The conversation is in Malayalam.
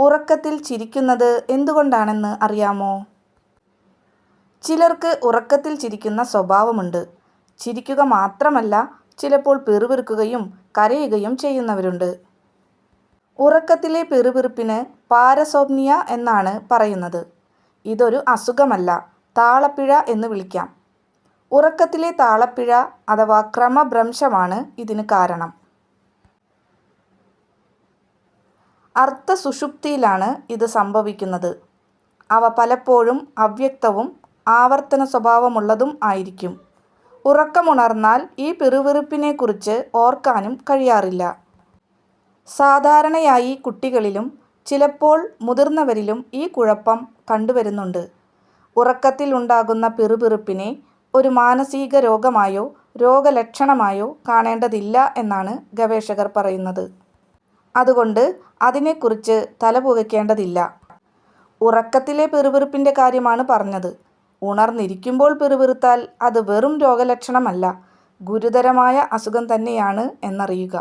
ഉറക്കത്തിൽ ചിരിക്കുന്നത് എന്തുകൊണ്ടാണെന്ന് അറിയാമോ? ചിലർക്ക് ഉറക്കത്തിൽ ചിരിക്കുന്ന സ്വഭാവമുണ്ട്. ചിരിക്കുക മാത്രമല്ല ചിലപ്പോൾ പിറുപിറുക്കുകയും കരയുകയും ചെയ്യുന്നവരുണ്ട്. ഉറക്കത്തിലെ പിറുപിറുപ്പിന് പാരസോപ്നിയ എന്നാണ് പറയുന്നത്. ഇതൊരു അസുഖമല്ല താളപ്പിഴ എന്ന് വിളിക്കാം. ഉറക്കത്തിലെ താളപ്പിഴ അഥവാ ക്രമഭ്രംശമാണ് ഇതിന് കാരണം. അർദ്ധസുഷുപ്തിയിലാണ് ഇത് സംഭവിക്കുന്നത്. അവ പലപ്പോഴും അവ്യക്തവും ആവർത്തന സ്വഭാവമുള്ളതും ആയിരിക്കും. ഉറക്കമുണർന്നാൽ ഈ പിറുവിറുപ്പിനെക്കുറിച്ച് ഓർക്കാനും കഴിയാറില്ല. സാധാരണയായി കുട്ടികളിലും ചിലപ്പോൾ മുതിർന്നവരിലും ഈ കുഴപ്പം കണ്ടുവരുന്നുണ്ട്. ഉറക്കത്തിൽ ഉണ്ടാകുന്ന പിറുപിറുപ്പിനെ ഒരു മാനസിക രോഗമായോ രോഗലക്ഷണമായോ കാണേണ്ടതില്ല എന്നാണ് ഗവേഷകർ പറയുന്നത്. അതുകൊണ്ട് അതിനെക്കുറിച്ച് തലപുകയ്ക്കേണ്ടതില്ല ഉറക്കത്തിലെ പിറുപിറുപ്പിന്റെ കാര്യമാണ് പറഞ്ഞത്. ഉണർന്നിരിക്കുമ്പോൾ പിറുപിറുത്താൽ അത് വെറും രോഗലക്ഷണമല്ല ഗുരുതരമായ അസുഖം തന്നെയാണ് എന്നറിയുക.